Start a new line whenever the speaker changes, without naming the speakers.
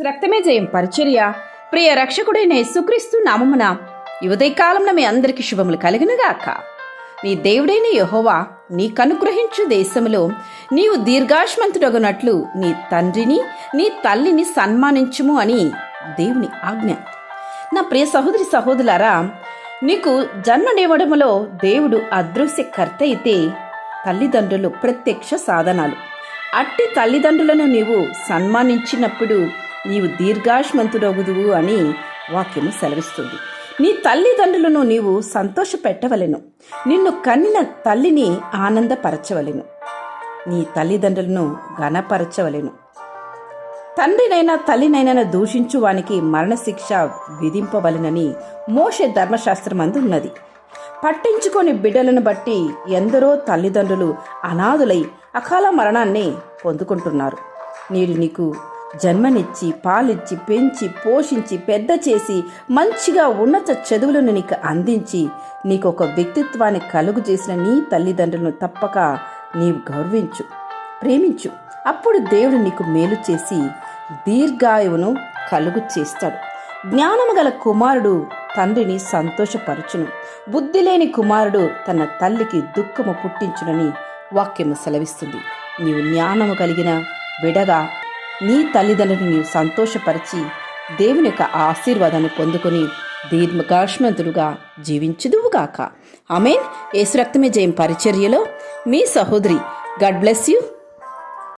రక్తమే జయం పరిచర్య. ప్రియ రక్షకుడైన యేసుక్రీస్తు నామమున ఈ మీ అందరికి శుభములు కలిగినగాక. నీ దేవుడైన యహోవా నీకు అనుగ్రహించు దేశములో నీవు దీర్ఘాశ్మంతుడగునట్లు నీ తండ్రిని నీ తల్లిని సన్మానించుము అని దేవుని ఆజ్ఞ. నా ప్రియ సహోదరి సహోదరులారా నీకు జన్మనివ్వడములో దేవుడు అదృశ్యకర్త అయితే తల్లిదండ్రులు ప్రత్యక్ష సాధనాలు. అట్టి తల్లిదండ్రులను నీవు సన్మానించినప్పుడు నీవు దీర్ఘాశ్మంతుడగుదువు అని వాక్యము సెలవిస్తుంది. నీ తల్లిదండ్రులను నీవు సంతోషపెట్టవలెను. నిన్ను కన్నిన తల్లిని ఆనందపరచవలెను. నీ తల్లిదండ్రులను ఘనపరచవలెను. తండ్రినైనా తల్లినైనా దూషించు వానికి మరణశిక్ష విధింపవలెనని మోషే ధర్మశాస్త్రమందు ఉన్నది పట్టించుకొని బిడ్డలను బట్టి ఎందరో తల్లిదండ్రులు అనాథులై అకాల మరణాన్ని పొందుకుంటున్నారు. నీరు నీకు జన్మనిచ్చి పాలిచ్చి పెంచి పోషించి పెద్ద చేసి మంచిగా ఉన్నత చదువులను నీకు అందించి నీకు ఒక వ్యక్తిత్వాన్ని కలుగు చేసిన నీ తల్లిదండ్రులను తప్పక నీవు గౌరవించు ప్రేమించు. అప్పుడు దేవుడు నీకు మేలు చేసి దీర్ఘాయువును కలుగు చేస్తాడు. జ్ఞానము గల కుమారుడు తండ్రిని సంతోషపరచును. బుద్ధి లేని కుమారుడు తన తల్లికి దుఃఖము పుట్టించునని వాక్యము సెలవిస్తుంది. నీవు జ్ఞానము కలిగిన విడగా నీ తల్లిదండ్రుని నీవు సంతోషపరిచి దేవుని యొక్క ఆశీర్వాదాన్ని పొందుకొని దీర్ఘకాష్మంతుడుగా జీవించుదువుగాక. ఆమెన్. యేసు రక్తమే జయం పరిచర్యలో మీ సహోదరి. God bless you.